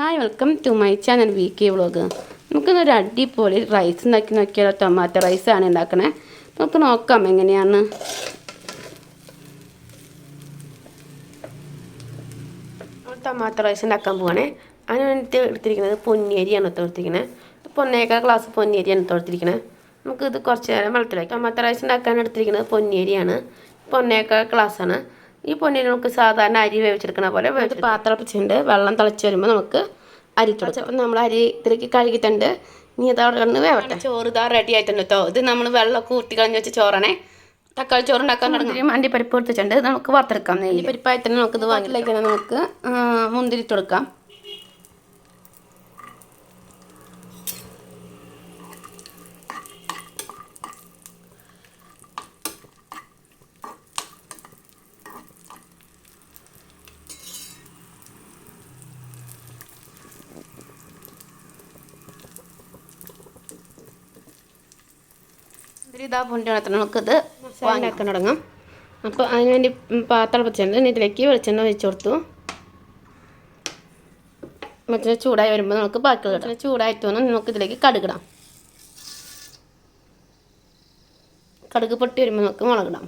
Hi welcome to my channel V K vlog നമുക്കിന്നൊരു അടിപൊളി rice ഉണ്ടാക്കി നോക്കിയാലോ? ടൊമാറ്റോ റൈസാണ് ഉണ്ടാക്കണേ. നമുക്ക് നോക്കാം എങ്ങനെയാണ്? ടൊമാറ്റോ റൈസ് ഉണ്ടാക്കാൻ പോവാണേ. അതിന് വേണ്ടിയിട്ട് എടുത്തിരിക്കുന്നത് പൊന്നിയരിയാണ് കേട്ടോ എടുത്തിരിക്കുന്നത് പൊന്നേക്കാൾ ക്ലാസ് പൊന്നിയരിയാണ് കേട്ടോ നമുക്കിത് കുറച്ച് നേരം വെള്ളത്തിലേക്ക്. ടൊമാറ്റോ റൈസ് ഉണ്ടാക്കാൻ എടുത്തിരിക്കുന്നത് പൊന്നിയരിയാണ്. പൊന്നേക്കാൾ ഗ്ലാസ്സാണ് ഈ പൊന്നിന് നമുക്ക് സാധാരണ അരി വേവിച്ചെടുക്കണ പോലെ ഒരു പാത്രം വെച്ചിട്ടുണ്ട്. വെള്ളം തിളച്ച് വരുമ്പോൾ നമുക്ക് അരി തുടച്ചു അപ്പം നമ്മൾ അരി ഇതിലേക്ക് കഴുകിയിട്ടുണ്ട്. ഇനി അത് അവിടെ കിടന്ന് വേവട്ടെ. ചോറ് ഇതാ റെഡി ആയിട്ടുണ്ട് കേട്ടോ ഇത് നമ്മൾ വെള്ളമൊക്കെ ഊറ്റി കളഞ്ഞ് വെച്ച് ചോറാണേ. തക്കാളി ചോറ് ഉണ്ടാക്കാൻ തുടങ്ങി. അണ്ടിപ്പരിപ്പ് എടുത്തിട്ടുണ്ട്. നമുക്ക് വറുത്തെടുക്കാം നെയ്യ് പരിപ്പായി തന്നെ നമുക്ക് ഇത് വാങ്ങിലേക്ക് നമുക്ക് മുന്തിരി കൊടുക്കാം. മുന്തിരി ഇതാ പൊണ്ടിണത്തിന് നമുക്കിത് മസാലയാക്കാൻ തുടങ്ങാം. അപ്പോൾ അതിന് വേണ്ടി പാത്രം വെച്ചിട്ടുണ്ട്. ഇതിലേക്ക് വെളിച്ചെണ്ണ ഒഴിച്ചു കൊടുത്തു. മറ്റേ ചൂടായി വരുമ്പോൾ നമുക്ക് ബാക്കി ഇടാം. ചൂടായിട്ട് വന്നാൽ നമുക്ക് ഇതിലേക്ക് കടുകിടാം കടുക് പൊട്ടി വരുമ്പോൾ നമുക്ക് മുളകിടാം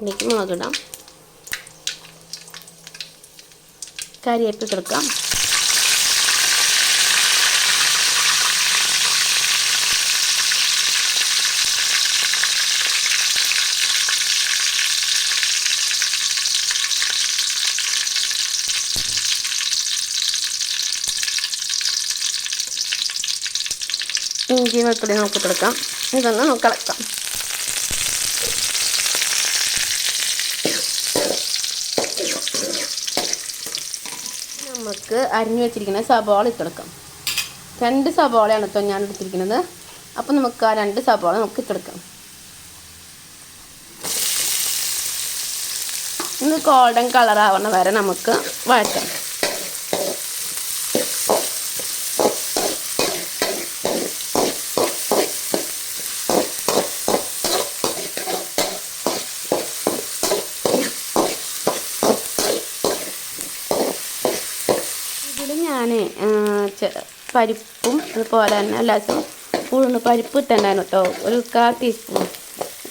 ഇതിലേക്ക് മുളകിടാം കരിയേപ്പ് കൊടുക്കാം. ഇഞ്ചി വെളുത്തുള്ളി നമുക്ക് കൊടുക്കാം. ഇതൊന്ന് നമുക്ക് ഇളക്കാം. നമുക്ക് അരിഞ്ഞു വെച്ചിരിക്കുന്ന സബോള ഇട്ടെടുക്കാം രണ്ട് സബോളയാണ് കേട്ടോ ഞാൻ എടുത്തിരിക്കുന്നത്. അപ്പോൾ നമുക്ക് ആ രണ്ട് സബോള നമുക്ക് ഇട്ടെടുക്കാം ഇന്ന് ഗോൾഡൻ കളറാവണ വരെ നമുക്ക് വഴറ്റാം ഇതിൽ ഞാൻ പരിപ്പും അതുപോലെ തന്നെ ലേശം ഉഴുന്ന് പരിപ്പ് ഇട്ടുണ്ടായിരുന്നു കേട്ടോ. ഒരു കാ ടീസ്പൂൺ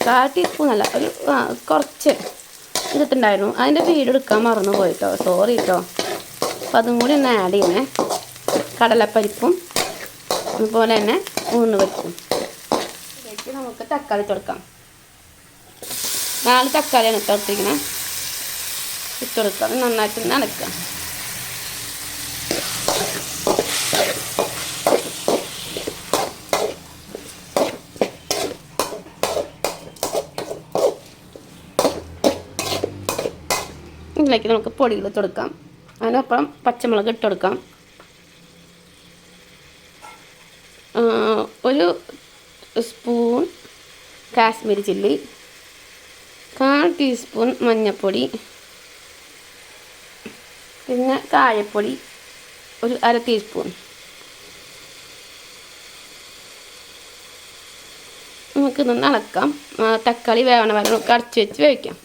കാ ടീസ്പൂൺ അല്ല ഒരു കുറച്ച് ഇതിട്ടുണ്ടായിരുന്നു. അതിന്റെ വീഡിയോ എടുക്കാൻ മറന്നു പോയി കേട്ടോ. സോറി കേട്ടോ. അപ്പം അതും കൂടി ഒന്ന് ആഡ് ചെയ്യണേ കടലപ്പരിപ്പും അതുപോലെ തന്നെ ഉഴുന്ന് പരിപ്പും. വെച്ച് നമുക്ക് തക്കാളി കൊടുക്കാം. നാല് തക്കാളിയാണ് ഇട്ട് കൊടുത്തിരിക്കണേ. ഇട്ട് കൊടുക്കാം. നന്നായിട്ട് നനക്കാം ഇതിലേക്ക് നമുക്ക് പൊടികൾ ഇട്ട് കൊടുക്കാം. അതിനൊപ്പം പച്ചമുളക് ഇട്ട് കൊടുക്കാം. ഒരു സ്പൂൺ കാശ്മീരി ചില്ലി കാൽ ടീസ്പൂൺ മഞ്ഞൾപ്പൊടി പിന്നെ കായപ്പൊടി ഒരു അര ടീസ്പൂൺ. നമുക്ക് അളക്കാം. തക്കാളി വേവണ വരെ നമുക്ക് അടച്ച് വെച്ച് വേവിക്കാം.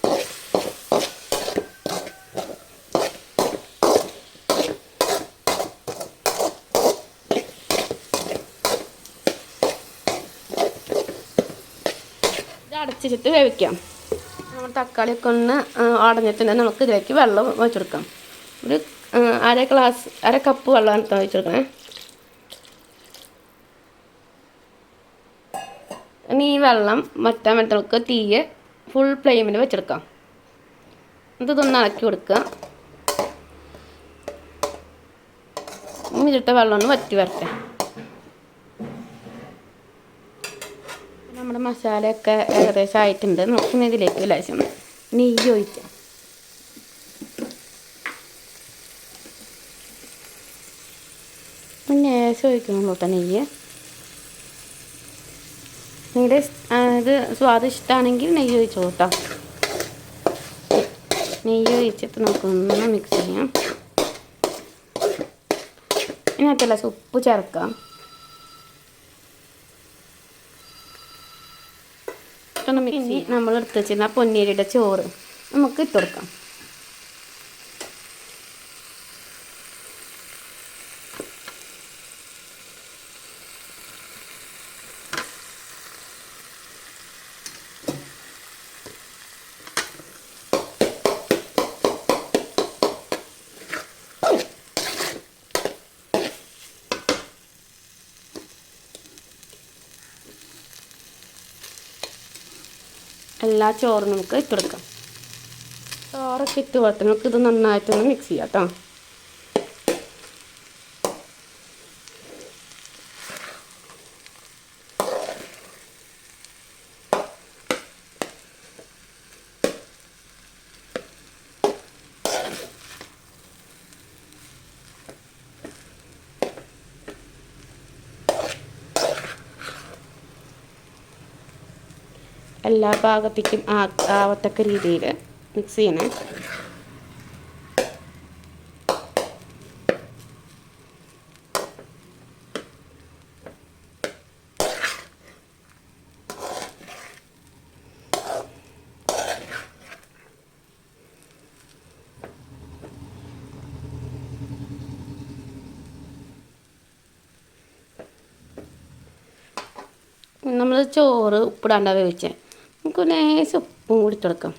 അടച്ചിട്ട് വേവിക്കാം. നമ്മൾ തക്കാളിയൊക്കെ ഒന്ന് അടഞ്ഞിട്ടുണ്ടെങ്കിൽ നമുക്ക് ഇതിലേക്ക് വെള്ളം വെച്ചെടുക്കാം ഒരു അര ഗ്ലാസ് അര കപ്പ് വെള്ളമാണ് വെച്ചെടുക്കണേ ഇനി ഈ വെള്ളം മറ്റാൻ വേണ്ടി നമുക്ക് തീയെ ഫുൾ ഫ്ലെയിമിൽ വെച്ചെടുക്കാം. ഇത് ഇതൊന്ന് ഇളക്കി കൊടുക്കുക. ഇതിട്ട വെള്ളം ഒന്ന് വറ്റി വരട്ടെ നമ്മുടെ മസാലയൊക്കെ ഏകദേശം ആയിട്ടുണ്ട് നോക്കുന്ന ഇതിലേക്ക് ലേശം നെയ്യ് ഒഴിക്കാം ലേശം ഒഴിക്കണം കേട്ടോ നെയ്യ്. നിങ്ങളുടെ ഇത് സ്വാദ് ഇഷ്ടമാണെങ്കിൽ നെയ്യ് ഒഴിച്ചു കേട്ടോ. നെയ്യ് ഒഴിച്ചിട്ട് നമുക്കൊന്ന് മിക്സ് ചെയ്യാം. ഇനി ഇതിനകത്തല്ല ഉപ്പ് ചേർക്കാം. മിക്സി നമ്മൾ എടുത്ത് വെച്ചിരുന്ന പൊന്നീരിയുടെ ചോറ് നമുക്ക് ഇട്ട് കൊടുക്കാം. എല്ലാ ചോറും നമുക്ക് ഇട്ട് കൊടുക്കാം. ചോറൊക്കെ ഇട്ട് കൊടുത്ത്. നമുക്ക് ഇത് നന്നായിട്ടൊന്ന് മിക്സ് ചെയ്യാം കേട്ടോ എല്ലാ ഭാഗത്തേക്കും ആവത്തക്ക രീതിയിൽ മിക്സ് ചെയ്യണേ. നമ്മൾ ചോറ് ഉപ്പിടാണ്ട വേവിച്ചേ. നമുക്ക് ലേശം ഉപ്പും കൂടി തുടക്കാം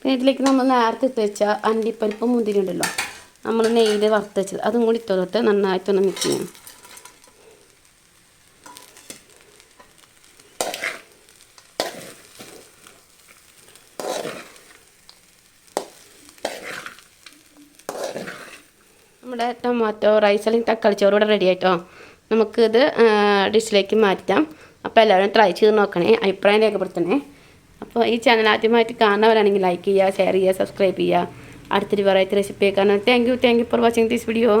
പിന്നെ ഇതിലേക്ക് നമ്മൾ നേരത്തെ ഇട്ട് വെച്ച അണ്ടിപ്പരിപ്പ് മുന്തിരി ഉണ്ടല്ലോ നമ്മൾ നെയ്യിൽ വറുത്ത് വെച്ചത് അതും കൂടി ഇട്ട് നന്നായിട്ട് നന്നായിട്ടൊന്ന് മിക്സ് ചെയ്യണം. നമ്മുടെ ടൊമാറ്റോ റൈസ് അല്ലെങ്കിൽ തക്കാളി ചോറ് ഇവിടെ റെഡി ആയിട്ടോ? നമുക്കിത് ഡിഷിലേക്ക് മാറ്റാം അപ്പോൾ എല്ലാവരും ട്രൈ ചെയ്ത് നോക്കണേ അഭിപ്രായം രേഖപ്പെടുത്തണേ. അപ്പോൾ ഈ ചാനൽ ആദ്യമായിട്ട് കാണുന്നവരാണെങ്കിൽ ലൈക്ക് ചെയ്യുക ഷെയർ ചെയ്യുക സബ്സ്ക്രൈബ് ചെയ്യുക. അടുത്തൊരു വെറൈറ്റി റെസിപ്പി കാണാൻ thank you thank you for watching this video